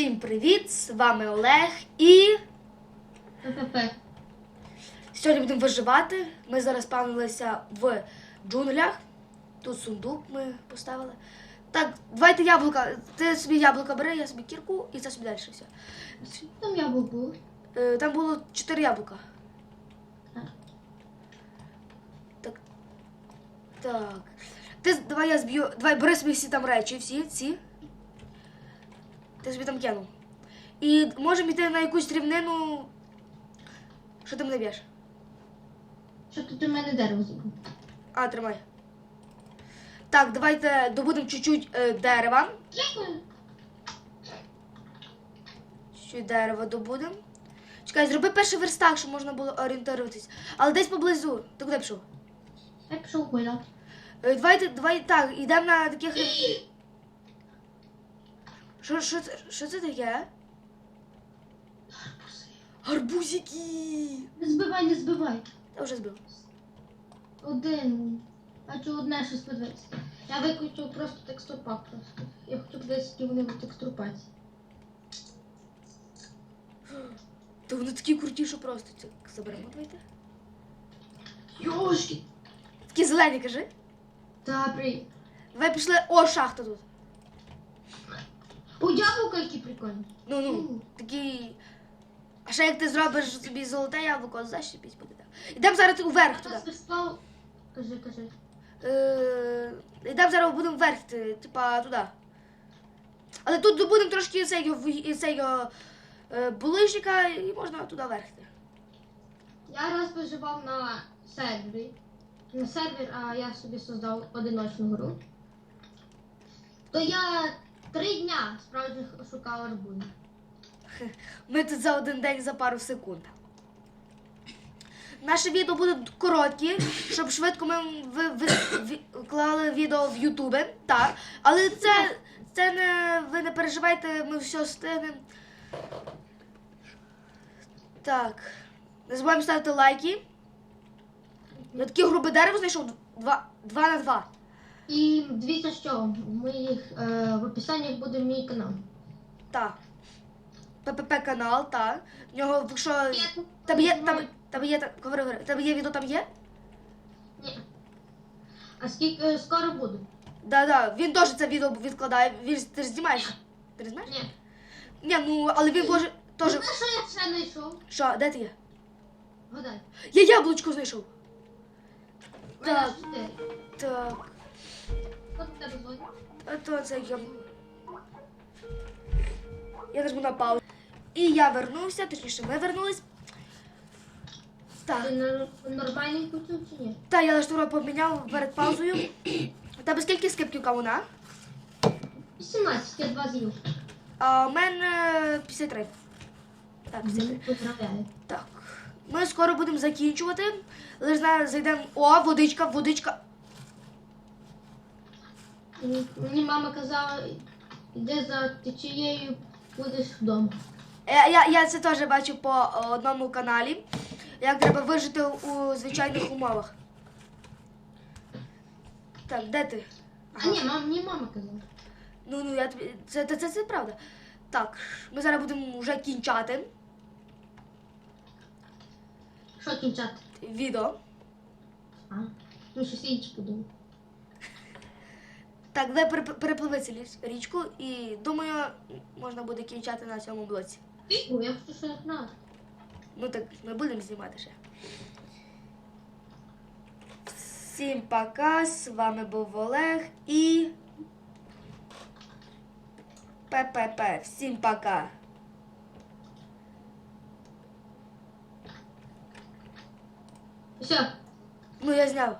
Всім привіт! З вами Олег і ППП. сьогодні будемо виживати. Ми зараз спавнилися в джунглях. Тут сундук ми поставили. Так, давайте яблука. Ти собі яблука бери, я собі кірку і це собі далі все. Там яблук було. Е, Там було 4 яблука. Так. Так. Так. Ти давай я зб'ю. Давай бери собі всі там речі, всі, ці. Ти собі там кинув. І можемо йти на якусь рівнину. Що ти мене б'єш? Що тут у мене дерево зібрав? А, тримай. Так, давайте добудемо чуть-чуть е, дерева. Дякую. Чуть дерева добудемо. Чекай, зроби перший верстак, щоб можна було орієнтуватись. Але десь поблизу. Ти куди пішов? Я пішов гуляв. Е, Давайте, давай так, йдемо на таких. Що, що, це, що це таке? Гарбузики! Не збивай, не збивай. Я вже збив. Один. Бачу одне щось подивитися. Я виключив просто текстурпак просто. Я хочу які вони в текстурпаці. Та вони такі круті, що просто. Це заберемо, давайте. Йошки! Такі зелені, кажи. Та при. Давай пішли. О, шахта тут. О, яблука які прикольні. Ну ну, такі. А ще як ти зробиш собі золоте яблуко, защепіть буде. Ідемо зараз уверх туди. Я спав. Кажи, кажи. Е, Йдемо зараз будемо вверх, типа туди. Але тут добудемо трошки цього, цього е, булижника і можна туди вверх. йти. Я раз виживав на сервері. На сервер, а я собі создав одиночну гру. То я три дня справді шукав арбуз. Ми тут за один день за пару секунд. Наше відео буде короткі, щоб швидко ми ви, ви, ви- клали відео в Ютубе. Так. Але це, це не ви не переживайте, ми все встигнемо. Так. Не забуваємо ставити лайки. Я таке грубе дерево знайшов два, два на два. І дивіться, що в моїх е, в описанні буде мій канал. Так. ППП канал, так. В нього, якщо. Там є, там, там є, там, говори, говори. Там є відео, там є? Ні. А скільки е, скоро буде? Да, да. Він теж це відео відкладає. Він ж- ти ж знімаєш? Ти ж знаєш? Ні. Ні, ну, але він може теж. Знаєш, що я ще знайшов? Що, де ти є? Гадай. Я яблучко знайшов. Так. Так. От у тебе зводить. А то це я. Я нажму на паузу. І я вернувся, точніше, ми вернулись. Так. Ти нор- нормальний кутю чи ні? Та я штура поміняв перед паузою. У тебе скільки скипків кавуна? 18, я два з'їв. А у мене 53. Так, 53. Поздравляю. Так. Ми скоро будемо закінчувати. Лише зайдемо. О, водичка, водичка. Мені мама казала, іди за течією, будеш вдома. Я, Е, я, я це теж бачу по о, одному каналі. Як треба вижити у звичайних умовах. Так, де ти? А ні, мам, мені мама казала. Ну, ну, я тобі. Це, це, це, це правда. Так, ми зараз будемо вже кінчати Що кінчати? відео. А, ну щось інше подумав. Так, давай переп- перепливи цю річку і думаю, можна буде кінчати на цьому блоці. О, я хочу ще знати. Ну так, ми будемо знімати ще. Всім пока, з вами був Олег і. ППП. Всім пока. Все, Ну, я зняв.